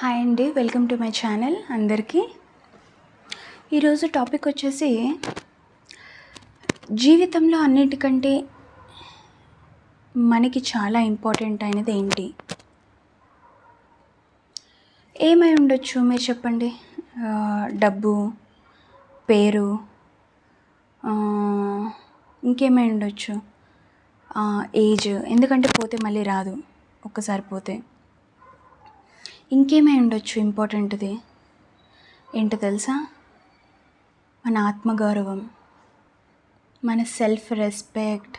Hi అండి welcome to my channel అందరికీ. ఈరోజు టాపిక్ వచ్చేసి జీవితంలో అన్నిటికంటే మనకి చాలా ఇంపార్టెంట్ అయినది ఏంటి? ఏమై ఉండొచ్చు మీరు చెప్పండి? డబ్బు పేరు ఇంకేమై ఉండొచ్చు? ఏజ్ ఎందుకంటే పోతే మళ్ళీ రాదు ఒక్కసారి పోతే. ఇంకేమై ఉండొచ్చు ఇంపార్టెంట్ది? ఏంటో తెలుసా? మన ఆత్మగౌరవం మన సెల్ఫ్ రెస్పెక్ట్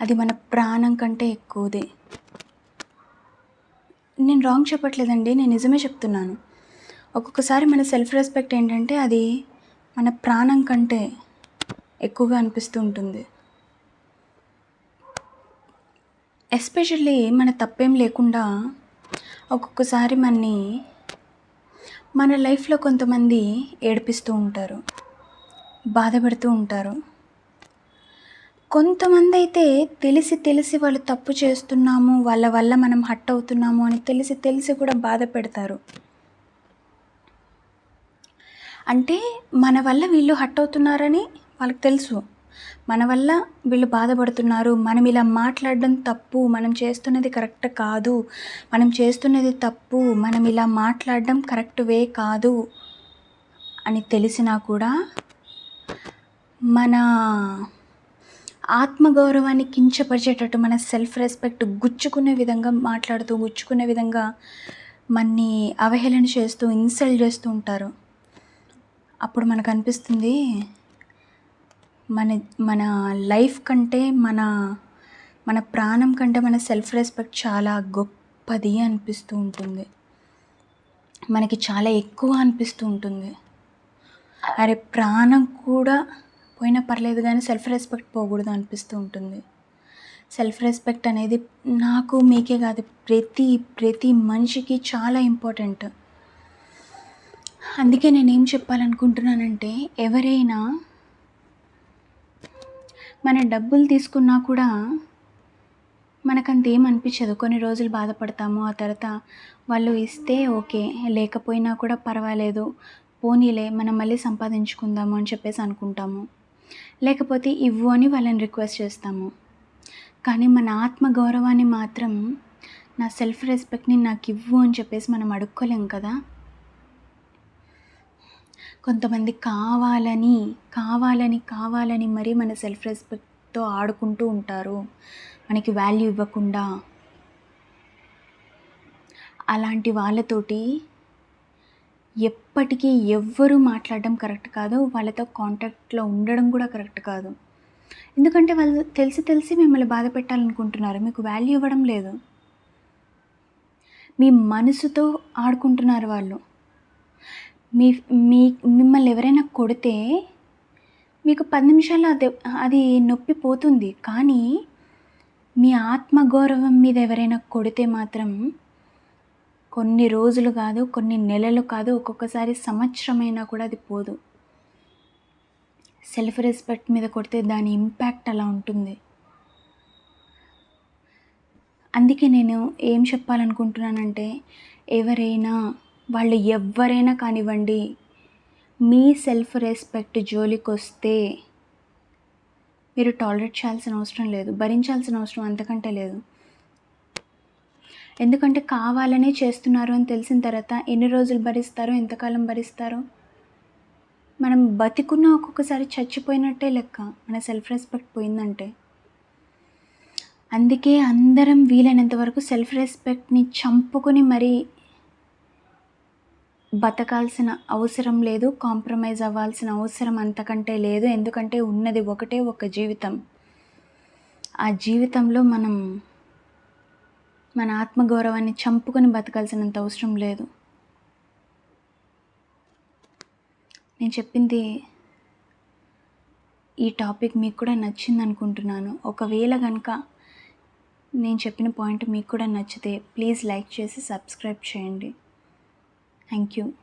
అది మన ప్రాణం కంటే ఎక్కువది. నేను రాంగ్ చెప్పట్లేదండి నేను నిజమే చెప్తున్నాను. ఒక్కొక్కసారి మన సెల్ఫ్ రెస్పెక్ట్ ఏంటంటే అది మన ప్రాణం కంటే ఎక్కువగా అనిపిస్తూ ఉంటుంది. ఎస్పెషల్లీ మన తప్పేం లేకుండా ఒక్కొక్కసారి మనని మన లైఫ్లో కొంతమంది ఏడిపిస్తూ ఉంటారు బాధపెడుతూ ఉంటారు. కొంతమంది అయితే తెలిసి తెలిసి వాళ్ళు తప్పు చేస్తున్నాము వాళ్ళ వల్ల మనం హట్ అవుతున్నాము అని తెలిసి తెలిసి కూడా బాధ పెడతారు అంటే మన వల్ల వీళ్ళు హట్ అవుతున్నారని వాళ్ళకి తెలుసు. మన వల్ల వీళ్ళు బాధపడుతున్నారు. మనం ఇలా మాట్లాడడం తప్పు. మనం చేస్తున్నది కరెక్ట్ కాదు. మనం చేస్తున్నది తప్పు. మనం ఇలా మాట్లాడడం కరెక్ట్ వే కాదు అని తెలిసినా కూడా మన ఆత్మగౌరవాన్ని కించపరిచేటట్టు మన సెల్ఫ్ రెస్పెక్ట్ గుచ్చుకునే విధంగా మాట్లాడుతూ గుచ్చుకునే విధంగా మన్ని అవహేళన చేస్తూ ఇన్సల్ట్ చేస్తూ ఉంటారు. అప్పుడు మనకు అనిపిస్తుంది మన మన లైఫ్ కంటే మన మన ప్రాణం కంటే మన సెల్ఫ్ రెస్పెక్ట్ చాలా గొప్పది అనిపిస్తూ ఉంటుంది. మనకి చాలా ఎక్కువ అనిపిస్తూ ఉంటుంది. అరే ప్రాణం కూడా పోయినా పర్లేదు కానీ సెల్ఫ్ రెస్పెక్ట్ పోకూడదు అనిపిస్తూ ఉంటుంది. సెల్ఫ్ రెస్పెక్ట్ అనేది నాకు మీకే కాదు ప్రతి ప్రతి మనిషికి చాలా ఇంపార్టెంట్ అందుకే నేనేం చెప్పాలనుకుంటున్నానంటే ఎవరైనా మన డబ్బులు తీసుకున్నా కూడా మనకంత ఏం అనిపించదు కొన్ని రోజులు బాధపడతాము ఆ తర్వాత వాళ్ళు ఇస్తే ఓకే లేకపోయినా కూడా పర్వాలేదు పోనీలే మనం మళ్ళీ సంపాదించుకుందాము అని చెప్పేసి అనుకుంటాము. లేకపోతే ఇవ్వు అని వాళ్ళని రిక్వెస్ట్ చేస్తాము. కానీ మన ఆత్మ గౌరవాన్ని మాత్రం నా సెల్ఫ్ రెస్పెక్ట్ని నాకు ఇవ్వు అని చెప్పేసి మనం అడుక్కోలేం కదా. కొంతమంది కావాలని కావాలని కావాలని మరీ మన సెల్ఫ్ రెస్పెక్ట్తో ఆడుకుంటూ ఉంటారు. మనకి వాల్యూ ఇవ్వకుండా. అలాంటి వాళ్ళతోటి ఎప్పటికీ ఎవ్వరూ మాట్లాడడం కరెక్ట్ కాదు. వాళ్ళతో కాంటాక్ట్లో ఉండడం కూడా కరెక్ట్ కాదు. ఎందుకంటే వాళ్ళు తెలిసి తెలిసి మిమ్మల్ని బాధ పెట్టాలనుకుంటున్నారు. మీకు వాల్యూ ఇవ్వడం లేదు. మీ మనసుతో ఆడుకుంటున్నారు వాళ్ళు. మీ మీ మిమ్మల్ని ఎవరైనా కొడితే మీకు పది నిమిషాలు అది అది నొప్పి పోతుంది. కానీ మీ ఆత్మగౌరవం మీద ఎవరైనా కొడితే మాత్రం కొన్ని రోజులు కాదు కొన్ని నెలలు కాదు ఒక్కొక్కసారి సంవత్సరమైనా కూడా అది పోదు. సెల్ఫ్ రెస్పెక్ట్ మీద కొడితే దాని ఇంపాక్ట్ అలా ఉంటుంది. అందుకే నేను ఏం చెప్పాలనుకుంటున్నానంటే ఎవరైనా వాళ్ళు ఎవరైనా కానివ్వండి మీ సెల్ఫ్ రెస్పెక్ట్ జోలికి వస్తే మీరు టాలరేట్ చేయాల్సిన అవసరం లేదు భరించాల్సిన అవసరం అంతకంటే లేదు. ఎందుకంటే కావాలనే చేస్తున్నారు అని తెలిసిన తర్వాత ఎన్ని రోజులు భరిస్తారో ఎంతకాలం భరిస్తారో మనం బతికున్న ఒక్కొక్కసారి చచ్చిపోయినట్టే లెక్క మన సెల్ఫ్ రెస్పెక్ట్ పోయిందంటే. అందుకే అందరం వీలైనంత వరకు సెల్ఫ్ రెస్పెక్ట్ని చంపుకొని మరీ బతకాల్సిన అవసరం లేదు కాంప్రమైజ్ అవ్వాల్సిన అవసరం అంతకంటే లేదు. ఎందుకంటే ఉన్నది ఒకటే ఒక జీవితం. ఆ జీవితంలో మనం మన ఆత్మగౌరవాన్ని చంపుకొని బతకాల్సినంత అవసరం లేదు. నేను చెప్పింది ఈ టాపిక్ మీకు కూడా నచ్చింది అనుకుంటున్నాను ఒకవేళ కనుక నేను చెప్పిన పాయింట్ మీకు కూడా నచ్చితే ప్లీజ్ లైక్ చేసి సబ్స్క్రైబ్ చేయండి. thank you.